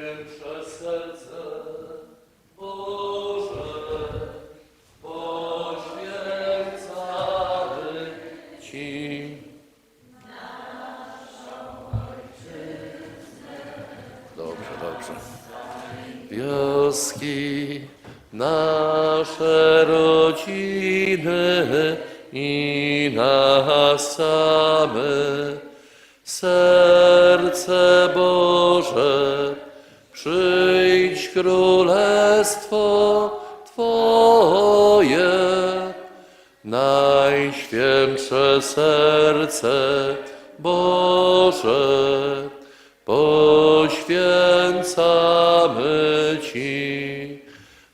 Serce Boże, Ci. Dobrze, dobrze. Wioski, nasze rodziny i nas samych. Serce Boże, przyjdź królestwo Twoje. Najświętsze serce Boże, poświęcamy Ci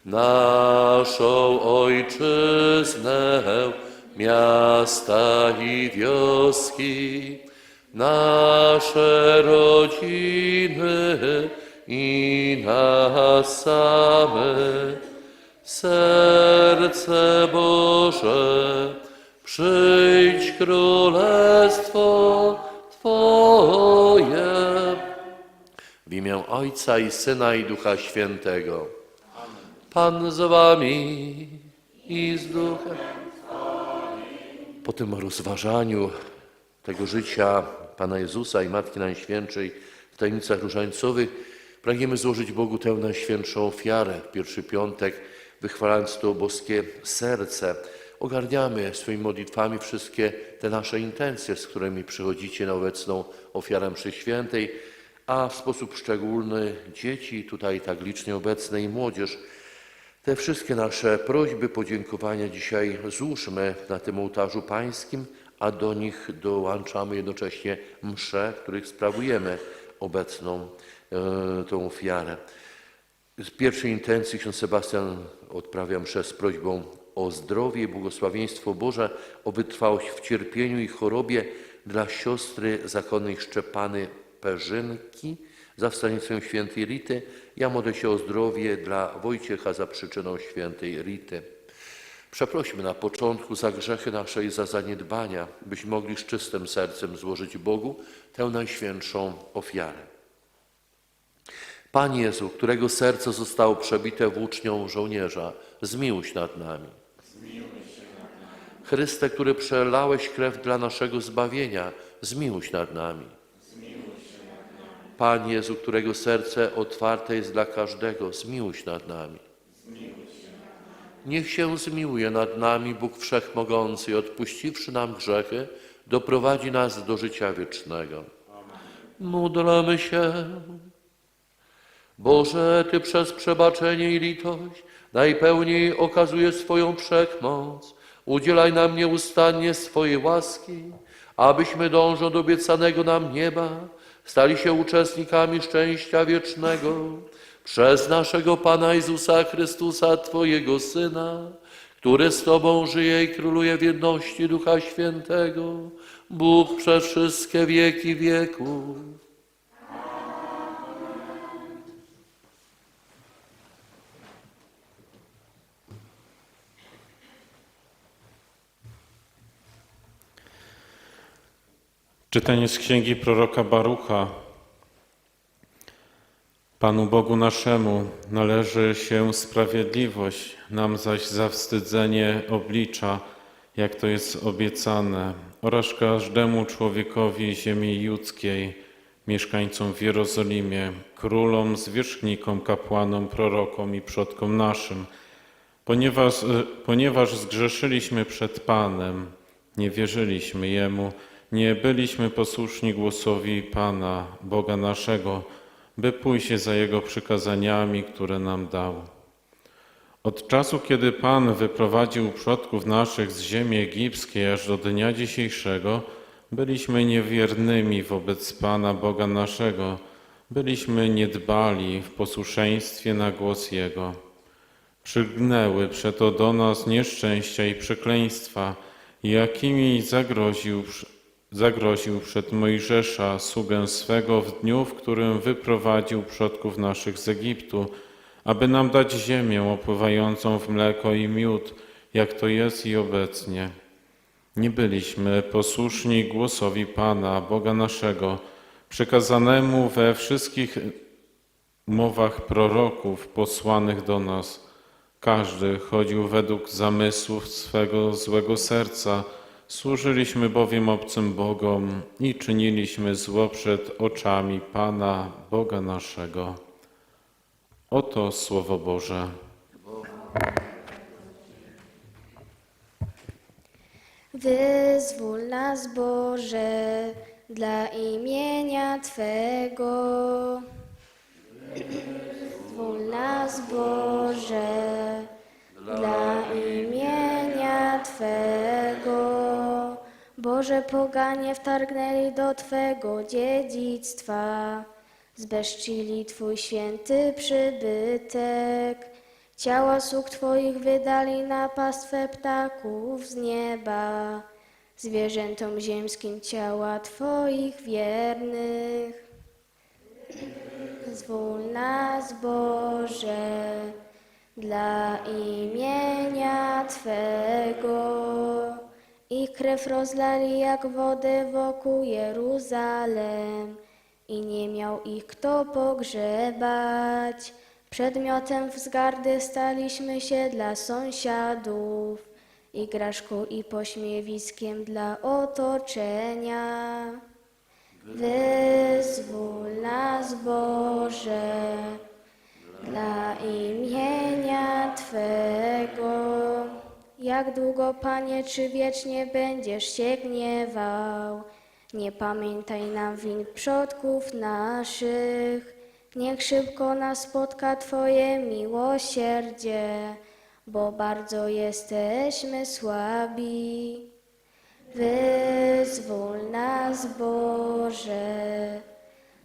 naszą ojczyznę, miasta i wioski, nasze rodziny i nas samych. Serce Boże, przyjdź królestwo Twoje. W imię Ojca i Syna i Ducha Świętego. Pan z wami i z duchem. Po tym rozważaniu tego życia Pana Jezusa i Matki Najświętszej w tajemnicach różańcowych pragniemy złożyć Bogu tę najświętszą ofiarę pierwszy piątek, wychwalając to boskie serce. Ogarniamy swoimi modlitwami wszystkie te nasze intencje, z którymi przychodzicie na obecną ofiarę mszy świętej, a w sposób szczególny dzieci tutaj tak licznie obecne i młodzież. Te wszystkie nasze prośby, podziękowania dzisiaj złóżmy na tym ołtarzu pańskim, a do nich dołączamy jednocześnie msze, których sprawujemy obecną e, tą ofiarę. Z pierwszej intencji ksiądz Sebastian odprawia mszę z prośbą o zdrowie i błogosławieństwo Boże, o wytrwałość w cierpieniu i chorobie dla siostry zakonnej Szczepany Perzynki za wstanictwem świętej Rity. Ja modlę się o zdrowie dla Wojciecha za przyczyną świętej Rity. Przeprośmy na początku za grzechy nasze i za zaniedbania, byśmy mogli z czystym sercem złożyć Bogu tę najświętszą ofiarę. Panie Jezu, którego serce zostało przebite włócznią żołnierza, zmiłuj się nad nami. Chryste, który przelałeś krew dla naszego zbawienia, zmiłuj się nad nami. Panie Jezu, którego serce otwarte jest dla każdego, zmiłuj się nad nami. Niech się zmiłuje nad nami Bóg Wszechmogący i odpuściwszy nam grzechy, doprowadzi nas do życia wiecznego. Módlmy się. Boże, Ty przez przebaczenie i litość najpełniej okazujesz swoją wszechmoc. Udzielaj nam nieustannie swojej łaski, abyśmy dążąc do obiecanego nam nieba, stali się uczestnikami szczęścia wiecznego przez naszego Pana Jezusa Chrystusa, Twojego Syna, który z Tobą żyje i króluje w jedności Ducha Świętego, Bóg przez wszystkie wieki wieków. Czytanie z księgi proroka Barucha. Panu Bogu naszemu należy się sprawiedliwość, nam zaś zawstydzenie oblicza, jak to jest obiecane, oraz każdemu człowiekowi ziemi judzkiej, mieszkańcom w Jerozolimie, królom, zwierzchnikom, kapłanom, prorokom i przodkom naszym, ponieważ, ponieważ zgrzeszyliśmy przed Panem, nie wierzyliśmy Jemu, nie byliśmy posłuszni głosowi Pana, Boga naszego, by pójść za Jego przykazaniami, które nam dał. Od czasu, kiedy Pan wyprowadził przodków naszych z ziemi egipskiej aż do dnia dzisiejszego, byliśmy niewiernymi wobec Pana, Boga naszego, byliśmy niedbali w posłuszeństwie na głos Jego. Przygnęły przeto do nas nieszczęścia i przekleństwa, jakimi zagroził, zagroził przed Mojżesza sługę swego w dniu, w którym wyprowadził przodków naszych z Egiptu, aby nam dać ziemię opływającą w mleko i miód, jak to jest i obecnie. Nie byliśmy posłuszni głosowi Pana, Boga naszego, przekazanemu we wszystkich mowach proroków posłanych do nas. Każdy chodził według zamysłów swego złego serca. Służyliśmy bowiem obcym Bogom i czyniliśmy zło przed oczami Pana, Boga naszego. Oto Słowo Boże. Wyzwól nas, Boże, dla imienia Twego. Wyzwól nas, Boże, dla imienia Twego. Boże, poganie wtargnęli do Twego dziedzictwa, zbezczyli Twój święty przybytek. Ciała sług Twoich wydali na pastwę ptaków z nieba, zwierzętom ziemskim ciała Twoich wiernych. Zwól nas, Boże, dla imienia Twego. Krew rozlali jak wodę wokół Jeruzalem i nie miał ich kto pogrzebać. Przedmiotem wzgardy staliśmy się dla sąsiadów, igraszką i pośmiewiskiem dla otoczenia. Wyzwól nas, Boże, dla imienia Twego. Jak długo, Panie, czy wiecznie będziesz się gniewał? Nie pamiętaj nam win przodków naszych. Niech szybko nas spotka Twoje miłosierdzie, bo bardzo jesteśmy słabi. Wyzwól nas, Boże,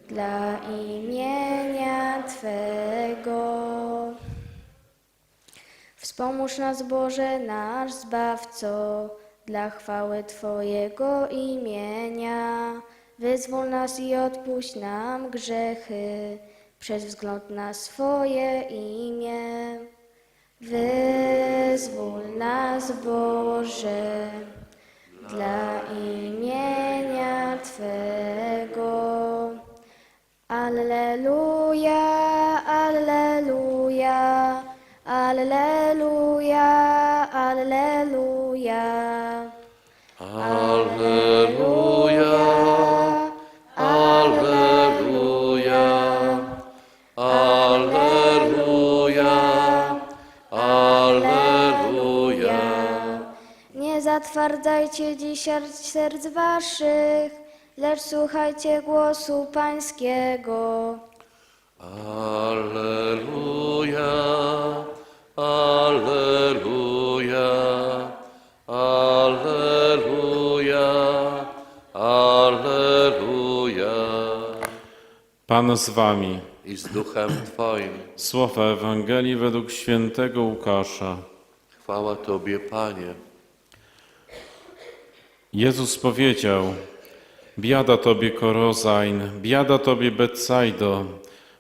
dla imienia Twego. Wspomóż nas, Boże, nasz Zbawco, dla chwały Twojego imienia. Wyzwól nas i odpuść nam grzechy, przez wzgląd na swoje imię. Wyzwól nas, Boże, dla imienia Twego. Alleluja, Alleluja, Alleluja, Alleluja. Alleluja, Alleluja, Alleluja, Alleluja. Nie zatwardzajcie dziś serc waszych, lecz słuchajcie głosu Pańskiego. Pan z wami. I z duchem Twoim. Słowa Ewangelii według świętego Łukasza. Chwała Tobie, Panie. Jezus powiedział: Biada tobie Korozajn, biada tobie Betsaido,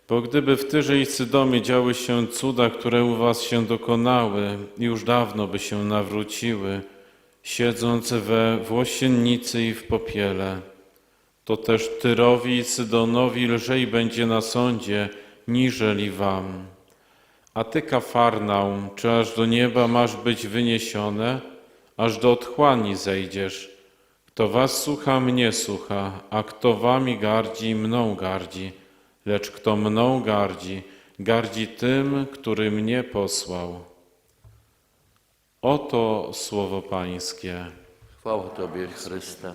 bo gdyby w Tyrze i Sydomie działy się cuda, które u was się dokonały, już dawno by się nawróciły, siedząc we włosiennicy i w popiele. To też Tyrowi i Sydonowi lżej będzie na sądzie, niżeli wam. A ty, Kafarnaum, czy aż do nieba masz być wyniesione, aż do otchłani zejdziesz? Kto was słucha, mnie słucha, a kto wami gardzi, mną gardzi. Lecz kto mną gardzi, gardzi tym, który mnie posłał. Oto słowo Pańskie. Chwała Tobie, Chryste.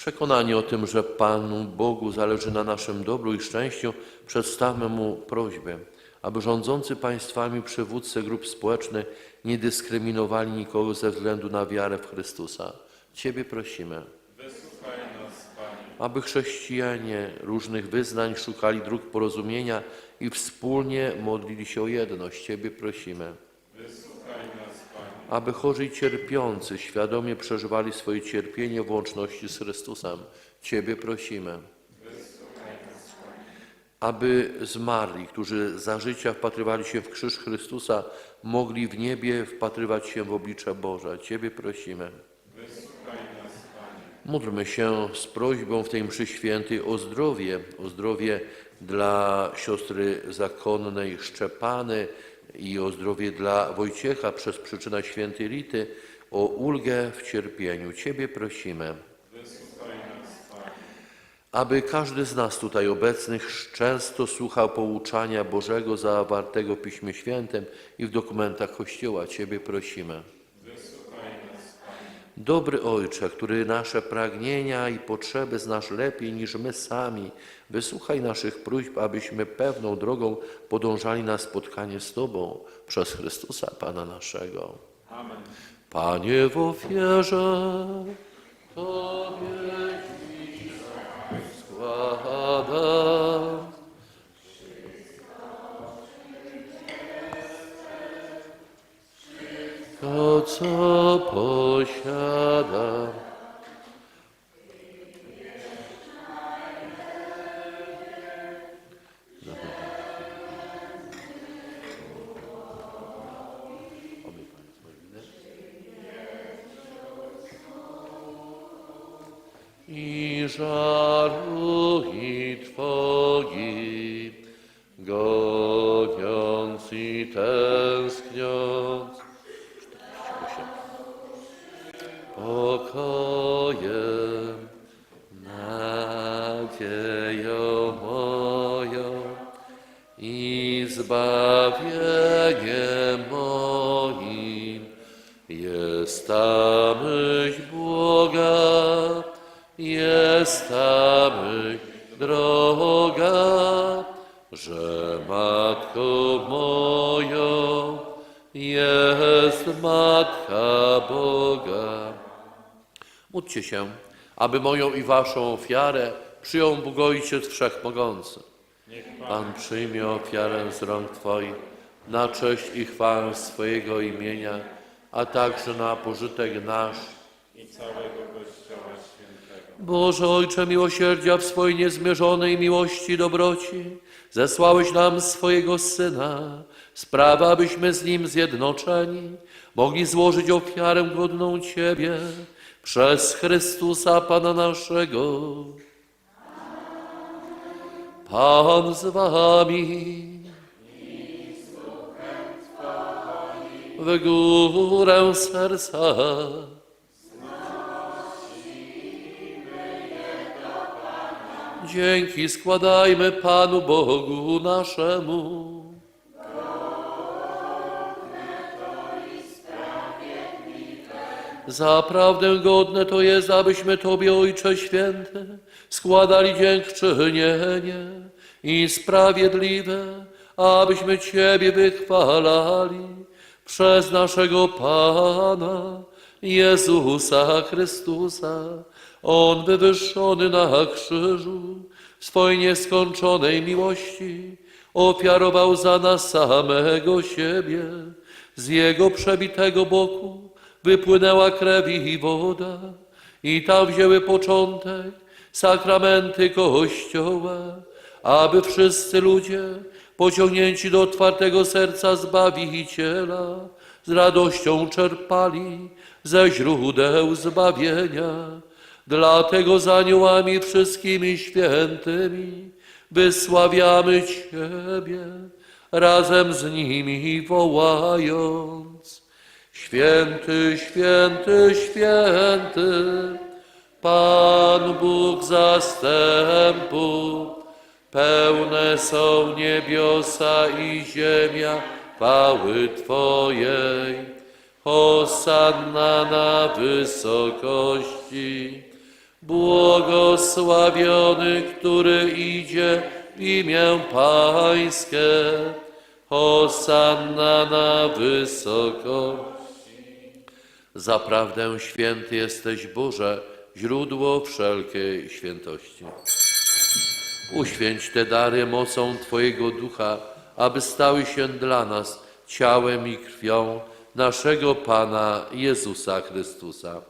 Przekonani o tym, że Panu Bogu zależy na naszym dobru i szczęściu, przedstawmy Mu prośbę, aby rządzący państwami przywódcy grup społecznych nie dyskryminowali nikogo ze względu na wiarę w Chrystusa. Ciebie prosimy. Aby chrześcijanie różnych wyznań szukali dróg porozumienia i wspólnie modlili się o jedność. Ciebie prosimy aby chorzy i cierpiący świadomie przeżywali swoje cierpienie w łączności z Chrystusem. Ciebie prosimy. Aby zmarli, którzy za życia wpatrywali się w krzyż Chrystusa, mogli w niebie wpatrywać się w oblicze Boże. Ciebie prosimy. Módlmy się z prośbą w tej mszy świętej o zdrowie, o zdrowie dla siostry zakonnej Szczepany i o zdrowie dla Wojciecha przez przyczynę świętej Rity, o ulgę w cierpieniu. Ciebie prosimy aby każdy z nas tutaj obecnych często słuchał pouczania Bożego zawartego w Piśmie Świętym i w dokumentach Kościoła. Ciebie prosimy. Dobry Ojcze, który nasze pragnienia i potrzeby znasz lepiej niż my sami, wysłuchaj naszych próśb, abyśmy pewną drogą podążali na spotkanie z Tobą przez Chrystusa Pana naszego. Amen. Panie w ofierze Tobie składam. To, co posiadam. i żalu że Matką moją jest Matka Boga. Módlcie się, aby moją i waszą ofiarę przyjął Bóg Ojciec Wszechmogący. Pan przyjmie ofiarę z rąk Twoich na cześć i chwałę swojego imienia, a także na pożytek nasz i całego Kościoła Świętego. Boże Ojcze miłosierdzia w swojej niezmierzonej miłości i dobroci, zesłałeś nam swojego Syna, sprawa, abyśmy z Nim zjednoczeni mogli złożyć ofiarę godną Ciebie przez Chrystusa Pana naszego. Pan z Wami. W górę serca. Dzięki składajmy Panu Bogu naszemu. Zaprawdę godne to jest, abyśmy Tobie, Ojcze Święty, składali dziękczynienie i sprawiedliwe, abyśmy Ciebie wychwalali przez naszego Pana Jezusa Chrystusa. On wywyższony na krzyżu swojej nieskończonej miłości ofiarował za nas samego siebie. Z Jego przebitego boku wypłynęła krew i woda i tam wzięły początek sakramenty Kościoła, aby wszyscy ludzie pociągnięci do otwartego serca Zbawiciela z radością czerpali ze źródeł zbawienia. Dlatego z aniołami wszystkimi świętymi wysławiamy Ciebie, razem z nimi wołając. Święty, święty, święty, Pan Bóg zastępu, pełne są niebiosa i ziemia chwały Twojej. Hosanna na wysokości. Błogosławiony, który idzie w imię Pańskie. Hosanna na wysokości. Zaprawdę święty jesteś Boże, źródło wszelkiej świętości. Uświęć te dary mocą Twojego Ducha, aby stały się dla nas ciałem i krwią naszego Pana Jezusa Chrystusa.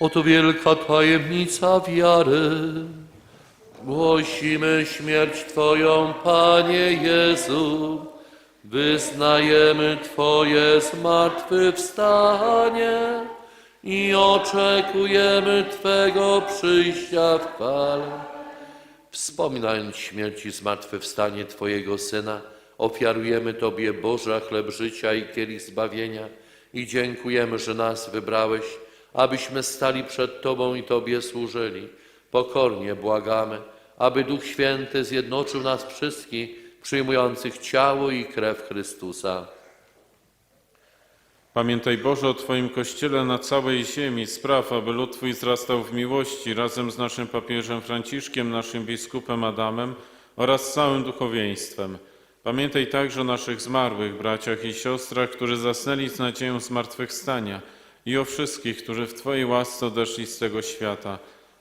Oto wielka tajemnica wiary. Głosimy śmierć Twoją, Panie Jezu. Wyznajemy Twoje zmartwychwstanie i oczekujemy Twego przyjścia w chwale. Wspominając śmierć i zmartwychwstanie Twojego Syna, ofiarujemy Tobie Boża chleb życia i kielich zbawienia i dziękujemy, że nas wybrałeś, abyśmy stali przed Tobą i Tobie służyli. Pokornie błagamy, aby Duch Święty zjednoczył nas wszystkich, przyjmujących ciało i krew Chrystusa. Pamiętaj Boże o Twoim Kościele na całej ziemi. Spraw, aby lud Twój wzrastał w miłości razem z naszym papieżem Franciszkiem, naszym biskupem Adamem oraz całym duchowieństwem. Pamiętaj także o naszych zmarłych braciach i siostrach, którzy zasnęli z nadzieją zmartwychwstania i o wszystkich, którzy w Twojej łasce odeszli z tego świata.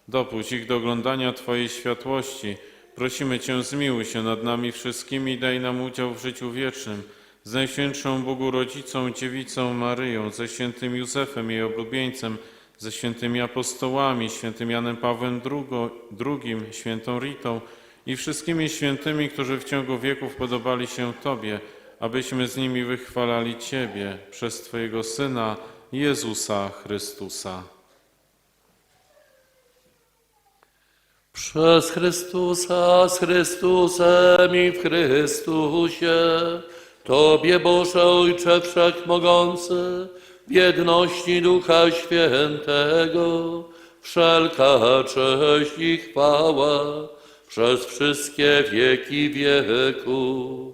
Dopuść ich do oglądania Twojej światłości. Prosimy Cię, zmiłuj się nad nami wszystkimi i daj nam udział w życiu wiecznym z Najświętszą Bogu Rodzicą, Dziewicą Maryją, ze świętym Józefem, jej oblubieńcem, ze świętymi apostołami, świętym Janem Pawłem II, świętą Ritą i wszystkimi świętymi, którzy w ciągu wieków podobali się Tobie, abyśmy z nimi wychwalali Ciebie przez Twojego Syna, Jezusa Chrystusa. Przez Chrystusa, z Chrystusem i w Chrystusie, Tobie Boże Ojcze Wszechmogący, w jedności Ducha Świętego, wszelka cześć i chwała przez wszystkie wieki wieków.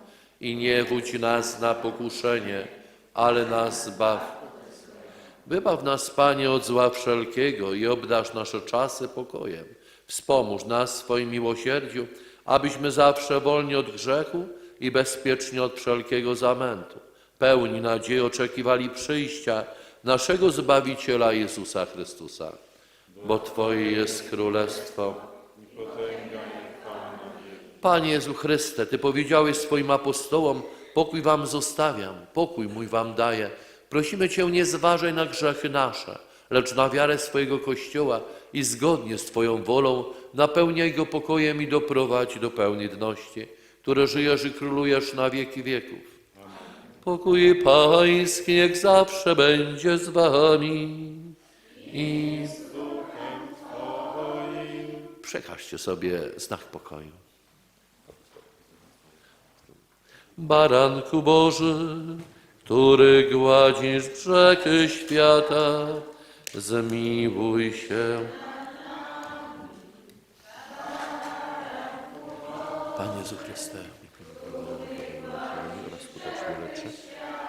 I nie wódź nas na pokuszenie, ale nas zbaw Wybaw nas, Panie, od zła wszelkiego i obdasz nasze czasy pokojem. Wspomóż nas w swoim miłosierdziu, abyśmy zawsze wolni od grzechu i bezpiecznie od wszelkiego zamętu, pełni nadziei oczekiwali przyjścia naszego Zbawiciela Jezusa Chrystusa. Bo Twoje jest królestwo. Panie Jezu Chryste, Ty powiedziałeś swoim apostołom, pokój Wam zostawiam, pokój mój Wam daję. Prosimy Cię, nie zważaj na grzechy nasze, lecz na wiarę swojego Kościoła i zgodnie z Twoją wolą napełniaj go pokojem i doprowadź do pełnej dności, które żyjesz i królujesz na wieki wieków. Pokój Pański niech zawsze będzie z Wami i. Przekażcie sobie znak pokoju. Baranku Boży, który gładzisz brzegi świata, zmiłuj się. Panie Jezu Chryste, oraz skutecznie leczy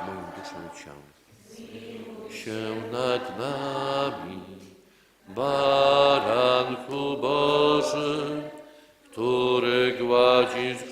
moją duszę i ciało. Się nad nami, Baranku Boży, który gładzisz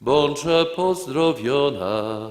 Bądźże pozdrowiona.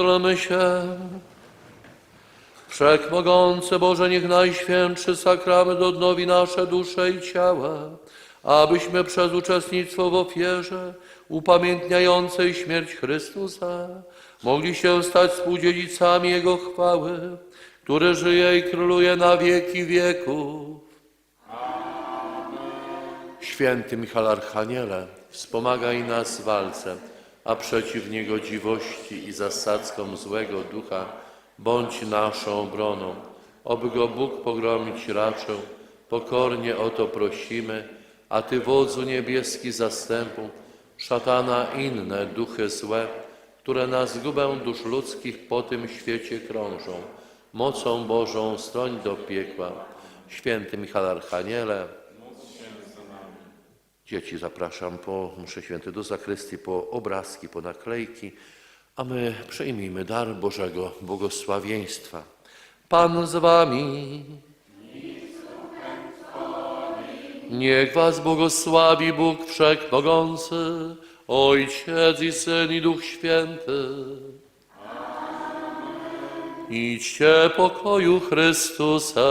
Módlmy się. Wszechmogący Boże, niech Najświętszy Sakrament odnowi nasze dusze i ciała, abyśmy przez uczestnictwo w ofierze upamiętniającej śmierć Chrystusa mogli się stać współdziedzicami Jego chwały, który żyje i króluje na wieki wieków. Święty Michał Archaniele, wspomagaj nas w walce, a przeciw niegodziwości i zasadzkom złego ducha bądź naszą obroną. Oby go Bóg pogromić raczył, pokornie o to prosimy, a Ty, wodzu niebieski zastępu, szatana inne duchy złe, które na zgubę dusz ludzkich po tym świecie krążą, mocą Bożą stroń do piekła. Święty Michał Archaniele, Dzieci zapraszam po mszy świętej do zakrystii, po obrazki, po naklejki, a my przyjmijmy dar Bożego błogosławieństwa. Pan z wami. Niech was błogosławi Bóg Wszechmogący, Ojciec i Syn i Duch Święty. Idźcie pokoju Chrystusa.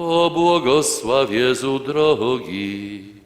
Pobłogosław Jezu drogi.